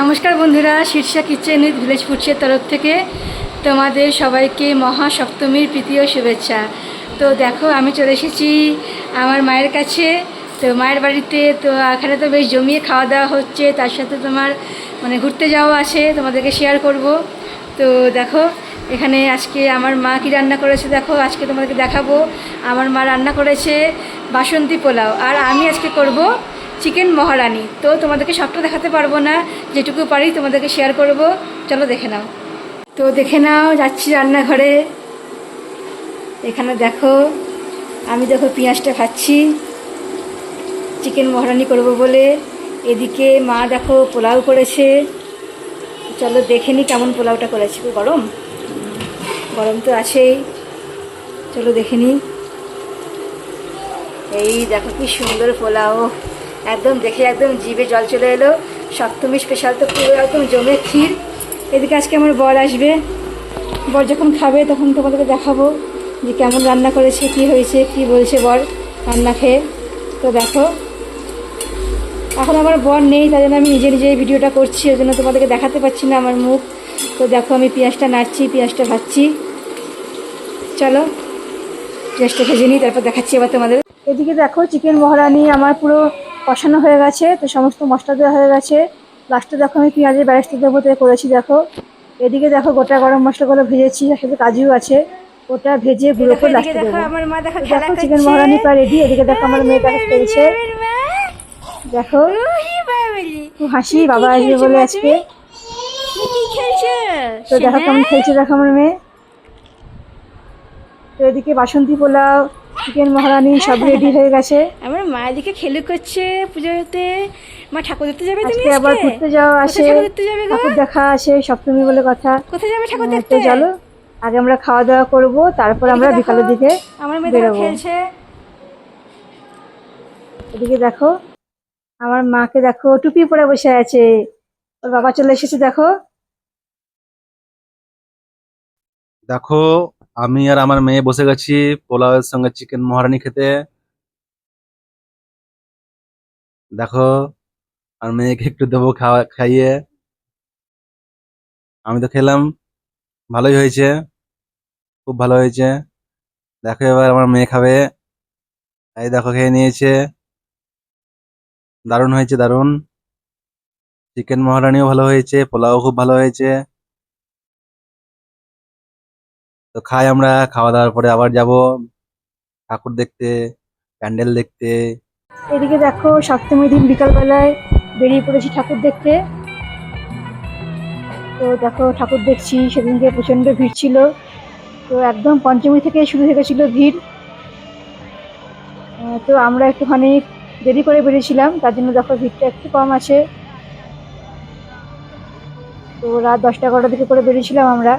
নমস্কার বন্ধুরা, Shirsha kitchen with village ফুডসের তরফ থেকে তোমাদের সবাইকে মহা সপ্তমীর ও শুভেচ্ছা। তো দেখো, আমি চলে এসেছি আমার মায়ের কাছে। তো মায়ের বাড়িতে তো এখানে তো বেশ জমিয়ে খাওয়া দাওয়া হচ্ছে, তার সাথে তোমার মানে ঘুরতে যাওয়া আছে, তোমাদেরকে শেয়ার করব। তো দেখো, এখানে আজকে আমার মা কি রান্না করেছে দেখো, আজকে তোমাদেরকে দেখাবো। আমার মা রান্না করেছে বাসন্তী পোলাও। আর আমি আজকে করব চিকেন মহারানি। তো তোমাদেরকে সবটা দেখাতে পারব না, যেটুকু পারি তোমাদেরকে শেয়ার করব। চলো দেখে নাও। তো দেখে নাও, যাচ্ছি রান্নাঘরে। এখানে দেখো, আমি দেখো পেঁয়াজটা খাচ্ছি। চিকেন মহারানি করব বলে। এদিকে মা দেখো পোলাও করেছে। চলো দেখে নি কেমন পোলাওটা করেছে। গরম? গরম তো আছেই। চলো দেখে নিই এই দেখো কি সুন্দর পোলাও। একদম দেখে একদম জিভে জল চলে এলো। সপ্তমী স্পেশাল তো পুরো একদম জমে ক্ষীর। এদিকে আজকে আমার বর আসবে। বর যখন খাবে তখন তোমাদেরকে দেখাবো যে কেমন রান্না করেছে, কি হয়েছে, কি বলছে বর রান্না খেয়ে। তো দেখো, এখন আমার বর নেই, তাই জন্য আমি নিজে নিজে ভিডিওটা করছি, ওই জন্য তোমাদেরকে দেখাতে পারছি না আমার মুখ। তো দেখো আমি পেঁয়াজটা নাড়ছি, পেঁয়াজটা ভাজছি। চলো, পেঁয়াজটা ভেজে নিই, তারপর দেখাচ্ছি এবার তোমাদের। এদিকে দেখো, চিকেন মহারানি, আমার পুরো কষানো হয়ে গেছে তো সমস্ত মশলা দেওয়া হয়ে গেছে। লাস্টে দেখো আমি পেঁয়াজের ব্যারেস্তা দেবো তাই করেছি দেখো। এদিকে দেখো গোটা গরম মশলাগুলো ভেজেছি সাথে কাজুও আছে। ওটা ভেজে গুঁড়ো করে লাস্টে দেবো। দেখো তো চিকেন মহারানি প্রায় রেডি এদিকে দেখো আমার মেয়ে মেয়েটা খেলছে দেখো। খুব হাসি বাবা আসবে বলে আজকে। তো দেখো কেমন খেলছে দেখো আমার মেয়ে। তো এদিকে বাসন্তী পোলাও চিকেন মহারানি সব রেডি হয়ে গেছে। আমার মা এদিকে খেলু করছে পুজোতে মা ঠাকুর দেখতে যাবে তুমি আবার ঘুরতে যাওয়া আসে। ঠাকুর দেখতে যাবে দেখা আসে সপ্তমী বলে কথা। কোথায় যাবে ঠাকুর দেখতে? চলো আগে আমরা খাওয়া দাওয়া করব তারপর আমরা বিকালের দিকে আমার মেয়ে দেখো খেলছে। এদিকে দেখো আমার মাকে দেখো টুপি পরে বসে আছে। ওর বাবা চলে এসেছে দেখো। দেখো আমি আর আমার মেয়ে বসে গেছি পোলাওয়ের সঙ্গে চিকেন মহারানি খেতে। দেখো, আর মেয়েকে একটু দেবো খাওয়া, খাইয়ে। আমি তো খেলাম, ভালোই হয়েছে, খুব ভালো হয়েছে। দেখো এবার আমার মেয়ে খাবে। এই দেখো, খেয়ে নিয়েছে। দারুণ হয়েছে, দারুণ। চিকেন মহারানিও ভালো হয়েছে পোলাও খুব ভালো হয়েছে। তো খাই আমরা, খাওয়া দাওয়ার পরে আবার যাব ঠাকুর দেখতে, প্যান্ডেল দেখতে। এদিকে দেখো সপ্তমী দিন বিকালবেলায় বেরিয়ে পড়েছি ঠাকুর দেখতে। তো দেখো ঠাকুর দেখছি, সেদিনকে প্রচণ্ড ভিড় ছিল। তো একদম পঞ্চমী থেকে শুরু হয়ে গেছিল ভিড়। তো আমরা একটুখানি দেরি করে বেরিয়েছিলাম, তার জন্য দেখো ভিড়টা একটু কম আছে। তো রাত দশটা এগারোটা দিকে করে বেরিয়েছিলাম আমরা।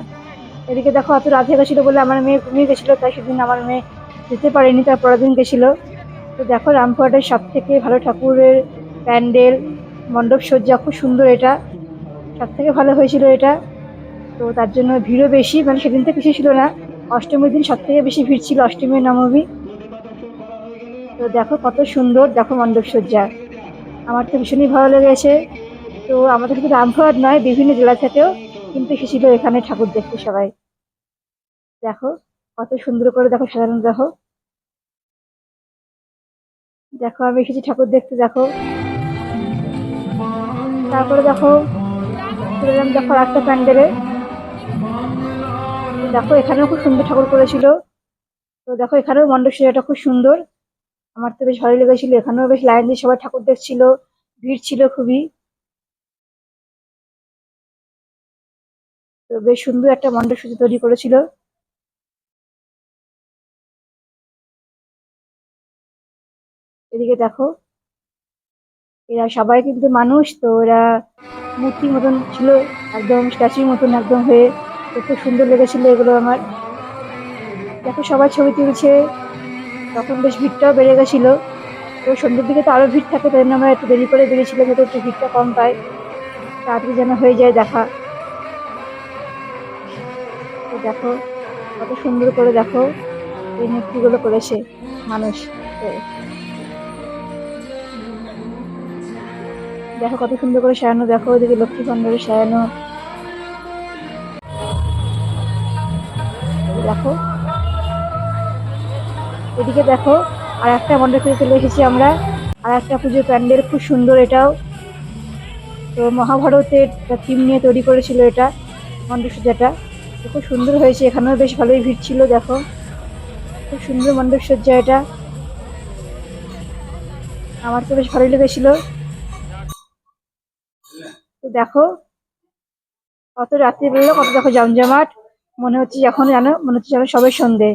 এদিকে দেখো অত রাত গেছিল বলে আমার মেয়ে ঘুমিয়ে গেছিল, তাই সেদিন আমার মেয়ে যেতে পারেনি তার পরের দিন গেছিল। তো দেখো, রামপুরহাটের সব থেকে ভালো ঠাকুরের প্যান্ডেল, মণ্ডপ সজ্জা, খুব সুন্দর এটা। সব থেকে ভালো হয়েছিল এটা। তো তার জন্য ভিড়ও বেশি মানে সেদিন তো কিছু ছিল না। অষ্টমীর দিন সব থেকে বেশি ভিড় ছিল অষ্টমী নবমী। তো দেখো, কত সুন্দর, দেখো মণ্ডপ সজ্জা। আমার তো ভীষণই ভালো লেগেছে। তো আমাদের শুধু রামপুরহাট নয়, বিভিন্ন জেলা থেকেও কিন্তু এসেছিল এখানে ঠাকুর দেখতে সবাই। দেখো, কত সুন্দর করে দেখো সাজানো দেখো। দেখো, আমি এসেছি ঠাকুর দেখতে, দেখো। তারপরে দেখো, চলে দেখো রাস্তা প্যান্ডেলে। দেখো, এখানেও খুব সুন্দর ঠাকুর করেছিল। তো দেখো, এখানেও মণ্ডপ সেজাটা খুব সুন্দর। আমার তো বেশ ভালো লেগেছিল। এখানেও বেশ লাইন দিয়ে সবাই ঠাকুর দেখছিল। ভিড় ছিল খুবই। তো বেশ সুন্দর একটা মণ্ডপ সজ্জা তৈরি করেছিল। এদিকে দেখো, এরা সবাই কিন্তু মানুষ, তো এরা মূর্তির মতন ছিল, একদম স্ট্যাচুর মতন একদম হয়ে খুব সুন্দর লেগেছিল এগুলো আমার। দেখো সবাই ছবি তুলছে, তখন বেশ ভিড়টাও বেড়ে গেছিল। তো সন্ধ্যের দিকে তো আরও ভিড় থাকে, তাই জন্য আমরা একটু দেরি করে বেরিয়েছিলাম, যাতে একটু ভিড়টা কম পায়। তাড়াতাড়ি যেন হয়ে যায় দেখা। তো দেখো, কত সুন্দর করে দেখো এই মূর্তিগুলো করেছে মানুষ। দেখো কত সুন্দর করে সাজানো, দেখো ওদিকে লক্ষ্মী ভান্ডারে সাজানো। দেখো। এদিকে দেখো, আর একটা মণ্ডপ থেকে চলে এসেছি আমরা, আর একটা পুজোর প্যান্ডেল, খুব সুন্দর এটাও। তো মহাভারতের থিম নিয়ে তৈরি করেছিল এটা মণ্ডপসজ্জাটা তো খুব সুন্দর হয়েছে, এখানেও বেশ ভালোই ভিড় ছিল, দেখো। খুব সুন্দর মণ্ডপ সজ্জা এটা। আমার তো বেশ ভালোই লেগেছিল। তো দেখো, কত রাত্রি বেরোলো কত দেখো জমজমাট, মনে হচ্ছে যখন জানো মনে হচ্ছে যেন সবে সন্ধে।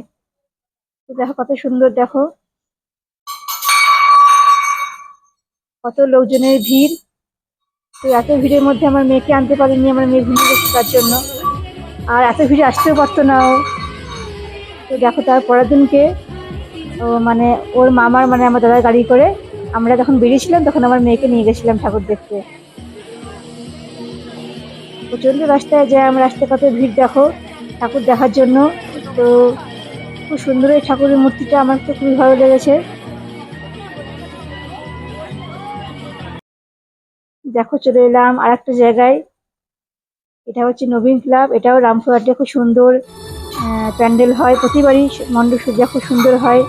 তো দেখো কত সুন্দর, দেখো। কত লোকজনের ভিড়। তো এত ভিড়ের মধ্যে আমার মেয়েকে আনতে পারিনি, আমার মেয়ে ঘুমিয়ে গেছে তার জন্য। আর এত ভিড়ে আসতেও পারতো না ও। তো দেখো তার পরের দিনকে, ও মানে ওর মামার মানে আমার দাদার গাড়ি করে আমরা যখন বেরিয়েছিলাম তখন আমার মেয়েকে নিয়ে গেছিলাম ঠাকুর দেখতে। প্রচণ্ড রাস্তায় জ্যাম রাস্তায় কত ভিড় দেখো, ঠাকুর দেখার জন্য। তো খুব সুন্দর এই ঠাকুরের মূর্তিটা আমার তো খুবই ভালো লেগেছে। দেখো চলে এলাম আর একটা জায়গায়। এটা হচ্ছে নবীন ক্লাব, এটাও রামপুরহাটে খুব সুন্দর প্যান্ডেল হয়, প্রতিবারই মণ্ডপ সজ্জা খুব সুন্দর হয়।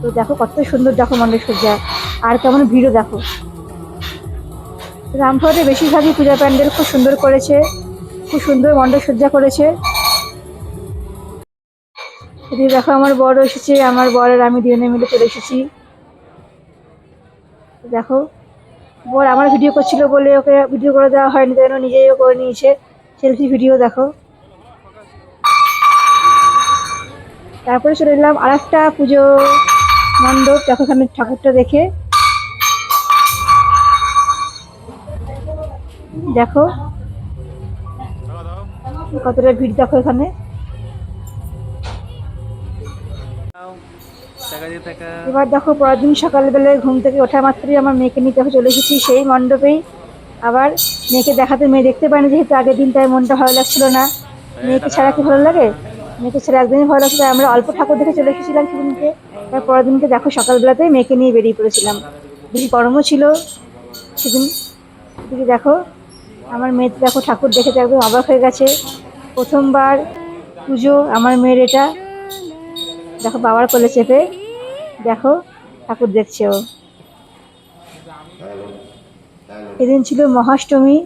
তো দেখো কত সুন্দর দেখো মণ্ডপ সজ্জা, আর কেমন ভিড়ও দেখো। রামপুরহাটে বেশিরভাগই পূজা প্যান্ডেল খুব সুন্দর করেছে, খুব সুন্দর মণ্ডপ সজ্জা করেছে। এদিকে দেখো আমার বড় এসেছে, আমার বর আর আমি দুজনে মিলে চলে এসেছি। দেখো বর আমার ভিডিও করছিল বলে ওকে ভিডিও করে দেওয়া হয়নি জন্য নিজেই ও করে নিয়েছে। সেলফি ভিডিও দেখো। তারপরে চলে এলাম আর একটা পুজো মণ্ডপ, দেখো এখানে ঠাকুরটা দেখে। দেখো। কতটা ভিড় দেখো এখানে। এবার দেখো পরের দিন সকালবেলায় ঘুম থেকে ওঠা মাত্রই আমার মেয়েকে নিতে চলে এসেছি সেই মণ্ডপেই। আবার মেয়েকে দেখাতে মেয়ে দেখতে পায়নি যেহেতু আগের দিন তাই মনটা ভালো লাগছিল না। মেয়েকে ছাড়া কি ভালো লাগে? মেয়েকে ছাড়া একদিনই ভালো লাগছে তাই আমরা অল্প ঠাকুর দেখে চলে এসেছিলাম সেদিনকে। তার পরের দিনকে দেখো সকালবেলাতেই মেয়েকে নিয়ে বেরিয়ে পড়েছিলাম। বেশি গরমও ছিল সেদিন। এদিকে দেখো আমার মেয়ে দেখো ঠাকুর দেখে তো একদম অবাক হয়ে গেছে। প্রথমবার পুজো আমার মেয়ের এটা। দেখো বাবার কোলে চেপে দেখো, ঠাকুর দেখছে ও। এদিন ছিল মহাষ্টমী,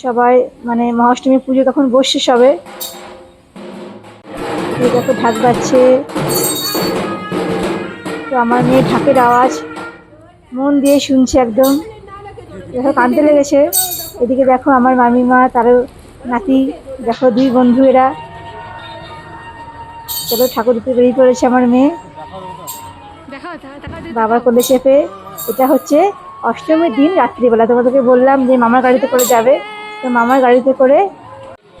সবাই মানে মহাষ্টমী পুজো তখন বসছে সবে। দেখো ঢাক বাজছে। তো আমার মেয়ে ঢাকের আওয়াজ, মন দিয়ে শুনছে একদম। দেখো কানতে লেগেছে। এদিকে দেখো আমার মামিমা, তারও নাতি, দেখো দুই বন্ধু এরা। চলো ঠাকুর দিতে বেরিয়ে পড়েছে আমার মেয়ে। বাবার কোলে চেপে, এটা হচ্ছে অষ্টমীর দিন, রাত্রিবেলা। তোমাদেরকে বললাম যে মামার গাড়িতে করে যাবে। তো মামার গাড়িতে করে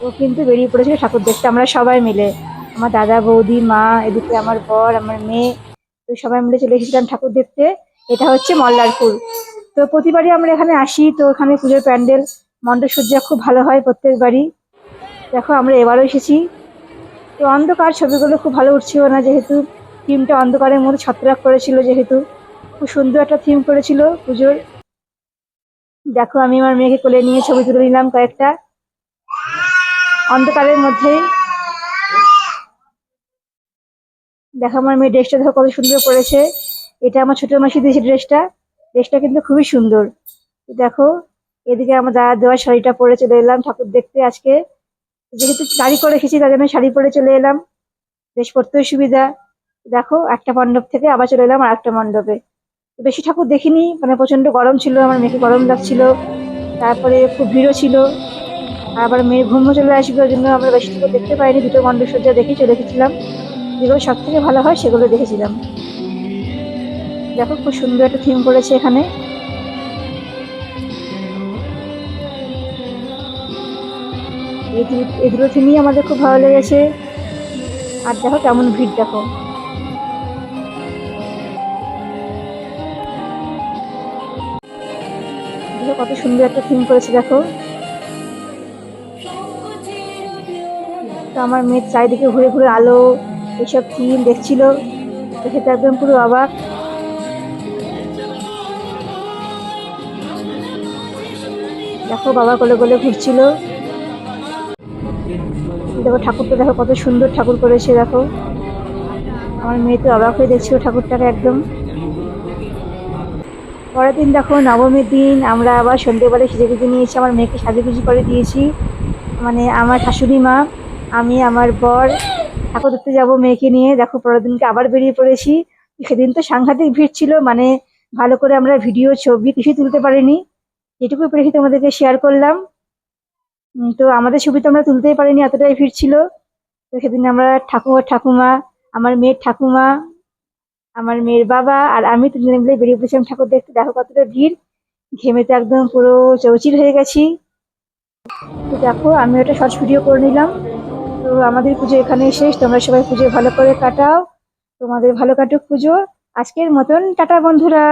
ও কিন্তু বেরিয়ে পড়েছিল ঠাকুর দেখতে। আমরা সবাই মিলে, আমার দাদা, বৌদি, মা, এদিকে আমার বর, আমার মেয়ে, তো সবাই মিলে চলে এসেছিলাম ঠাকুর দেখতে। এটা হচ্ছে মল্লারপুর। তো প্রতিবারই আমরা এখানে আসি, তো এখানে পুজোর প্যান্ডেল মণ্ডপ সজ্জা খুব ভালো হয় প্রত্যেকবারই। দেখো, আমরা এবারও এসেছি। তো অন্ধকার, ছবিগুলো খুব ভালো উঠছিল না যেহেতু। থিমটা অন্ধকারের মধ্যে ছত্রাক করেছিল যেহেতু। খুব সুন্দর একটা থিম করেছিল পুজোর। দেখো, আমি আমার মেয়েকে কোলে নিয়ে ছবি তুলে নিলাম কয়েকটা। অন্ধকারের মধ্যেই দেখো, আমার মেয়ে ড্রেসটা দেখো কত সুন্দর করেছে এটা আমার ছোট মাসি দিয়েছে ড্রেসটা। ড্রেসটা কিন্তু খুবই সুন্দর। দেখো, এদিকে আমার দাদা দেওয়া শাড়িটা পরে চলে এলাম ঠাকুর দেখতে আজকে। যেহেতু শাড়ি করে এসেছি তার জন্য শাড়ি পরে চলে এলাম। বেশ পড়তেও সুবিধা। দেখো, একটা মণ্ডপ থেকে আবার চলে এলাম আর একটা মণ্ডপে। বেশি ঠাকুর দেখিনি মানে প্রচণ্ড গরম ছিল, আমার মেয়েকে গরম লাগছিল। তারপরে খুব ভিড়ও ছিল। আবার মেয়ের ঘুমও চলে আসবে, ওই জন্য আমরা বেশি ঠাকুর দেখতে পাইনি। দুটো মণ্ডপ সজ্জা দেখেই চলে এসেছিলাম। যেগুলো সব থেকে ভালো হয়, সেগুলো দেখেছিলাম। দেখো, খুব সুন্দর একটা থিম করেছে এখানে। এই দুটো থিমই আমাদের খুব ভালো লেগেছে। আর দেখো, কেমন ভিড় দেখো। কত সুন্দর একটা থিম করেছে, দেখো। তো আমার মেয়ের চারিদিকে ঘুরে ঘুরে আলো, এইসব থিম দেখছিল। দেখে তো একদম পুরো অবাক। দেখো বাবা কোলে কোলে ঘুরছিল। দেখো ঠাকুরটা, দেখো কত সুন্দর ঠাকুর করেছে, দেখো। আমার মেয়ে তো অবাক হয়ে দেখছিল ঠাকুরটাকে একদম। পরের দিন দেখো নবমীর দিন, আমরা আবার সন্ধ্যেবেলা সেজে গুজে নিয়েছি আমার মেয়েকে সাজুগুজু করে দিয়েছি। মানে আমার শাশুড়ি মা, আমি, আমার বর, ঠাকুর দেখতে যাব মেয়েকে নিয়ে। দেখো পরের দিনকে আবার বেরিয়ে পড়েছি। সেদিন তো সাংঘাতিক ভিড় ছিল মানে ভালো করে আমরা ভিডিও, ছবি কিছুই তুলতে পারিনি। যেটুকু পেরেছি তোমাদেরকে শেয়ার করলাম। তো আমাদের ছবি তো আমরা তুলতেই পারিনি, এতটাই ভিড় ছিল। তো সেদিন আমরা ঠাকুমা ঠাকুমা, আমার মেয়ের ঠাকুমা আমার মেয়ের বাবা আর আমি তিনজনে মিলে বেরিয়ে পড়েছিলাম ঠাকুর দেখতে। দেখো কতটা ভিড়। ঘেমে তো একদম পুরো চৌচির হয়ে গেছি। তো দেখো, আমি ওটা শর্ট ভিডিও করে নিলাম। তো আমাদের পুজো এখানে শেষ। তোমরা সবাই পুজো ভালো করে কাটাও। তোমাদের ভালো কাটুক পুজো। আজকের মতন টাটা বন্ধুরা।